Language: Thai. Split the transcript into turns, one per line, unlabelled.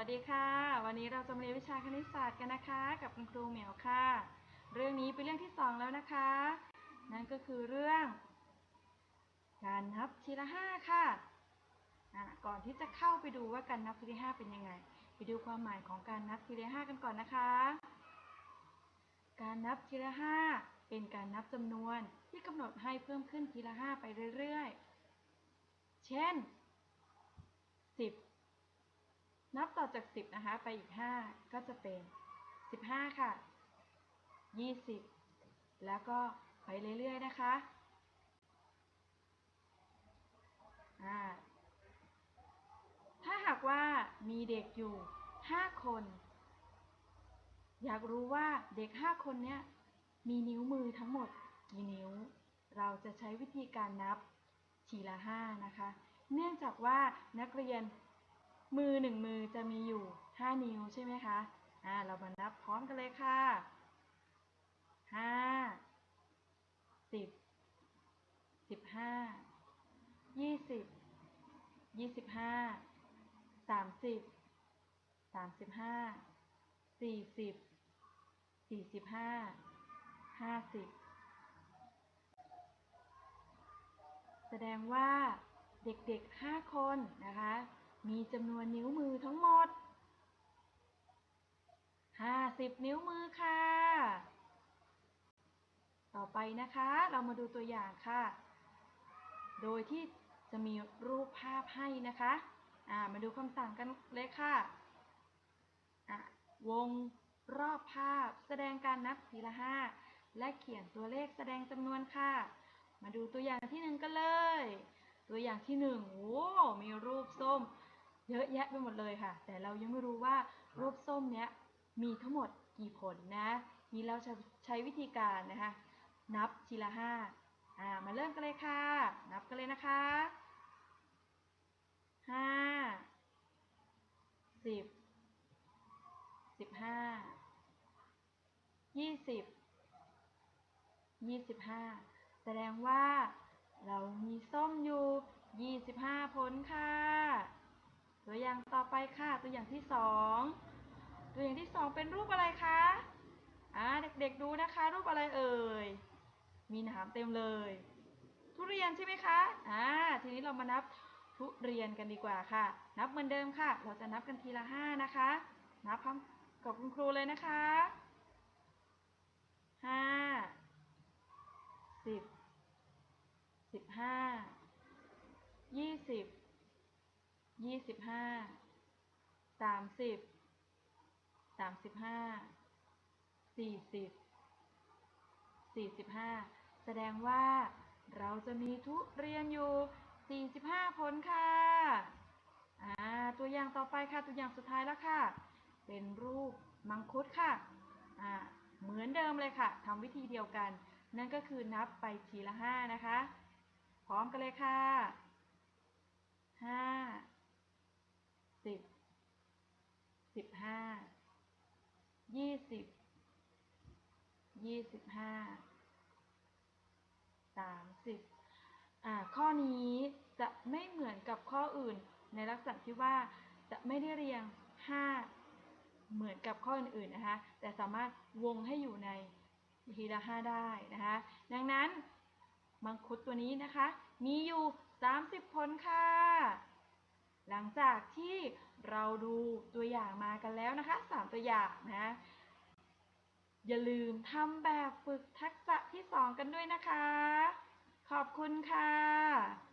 วัสดีค่ะ วันนี้เราจะมาเรียนวิชาคณิตศาสตร์กันนะคะ กับคุณครูเหมียวค่ะ เรื่องนี้เป็นเรื่องที่สองแล้วนะคะ นั่นก็คือเรื่อง การนับทีละห้าค่ะะก่อนที่จะเข้าไปดูว่าการนับทีละห้าเป็นยังไง ไปดูความหมายของการนับทีละห้ากันก่อนนะคะ การนับทีละห้าเป็นการนับจำนวนที่กำหนดให้เพิ่มขึ้นทีละห้าไปเรื่อยๆ เช่น 10 นับต่อจาก 10 นะคะ ไปอีก 5 ก็จะเป็น 15 ค่ะ 20 แล้วก็ไปเรื่อย ๆ นะคะอ่าถ้าหากว่ามีเด็กอยู่ 5 คน อยากรู้ว่าเด็ก 5 คนเนี้ยมีนิ้วมือทั้งหมดกี่นิ้ว เราจะใช้วิธีการนับทีละ 5 นะคะ เนื่องจากว่านักเรียน มือหนึ่งมือจะมีอยู่ 5 นิ้วใช่ไหมคะอ่าเรามานับพร้อมกันเลยค่ะห้าสิบสิบห้ายี่สิบยี่สิบห้าสามสิบสามสิบห้าสี่สิบสี่สิบห้าห้าสิบแสดงว่าเด็กๆ 5 คนนะคะ มีจำนวนนิ้วมือทั้งหมด 50 นิ้วมือค่ะ ต่อไปนะคะเรามาดูตัวอย่างค่ะ โดยที่จะมีรูปภาพให้นะคะามาดูคำสั่งกันเลยค่ะะวงรอบภาพแสดงการนับทีละห้าและเขียนตัวเลขแสดงจำนวนค่ะ มาดูตัวอย่างที่หนึ่งกันเลย ตัวอย่างที่หนึ่งโอ้ เยอะแยะไปหมดเลยค่ะ แต่เรายังไม่รู้ว่ารูปส้มเนี้ยมีทั้งหมดกี่ผลนะนี้เราจะใช้วิธีการนะคะนับทีละห้าอ่ามาเริ่มกันเลยค่ะ นับกันเลยนะคะห้าสิบสิบห้ายี่สิบยี่สิบห้าแสดงว่าเรามีส้มอยู่25ผลค่ะตัว อย่างต่อไปค่ะตัวอย่างที่2ตัวอย่างที่2เป็นรูปอะไรคะอ่าเด็กๆดูนะคะ รูปอะไรเอ่ยมีหนามเต็มเลย ทุเรียนใช่ไหมคะอ่าทีนี้เรามานับทุเรียนกันดีกว่าค่ะ นับเหมือนเดิมค่ะ เราจะนับกันทีละ5นะคะ นับพร้อมกับคุณครูเลยนะคะห้าสิบสิบห้ายี่สิบ ยี่สิบห้าสามสิบสามสิบห้าสี่สิบสี่สิบห้าแสดงว่าเราจะมีทุเรียนอยู่สี่สิบห้าผลค่ะอ่าตัวอย่างต่อไปค่ะตัวอย่างสุดท้ายแล้วค่ะ เป็นรูปมังคุดค่ะอ่าเหมือนเดิมเลยค่ะทำวิธีเดียวกัน นั่นก็คือนับไปทีละห้านะคะ พร้อมกันเลยค่ะห้า สิบสิบห้ายี่สิบยี่สิบห้าสามสิบอ่าข้อนี้จะไม่เหมือนกับข้ออื่นในลักษณะที่ว่าจะไม่ได้เรียงห้าเหมือนกับข้ออื่นๆนะคะ แต่สามารถวงให้อยู่ในทีละห้าได้นะคะ ดังนั้นมังคุดตัวนี้นะคะ มีอยู่ 30 ผลค่ะ หลังจากที่เราดูตัวอย่างมากันแล้วนะคะ3ตัวอย่างนะอย่าลืมทำแบบฝึกทักษะที่2กันด้วยนะคะ ขอบคุณค่ะ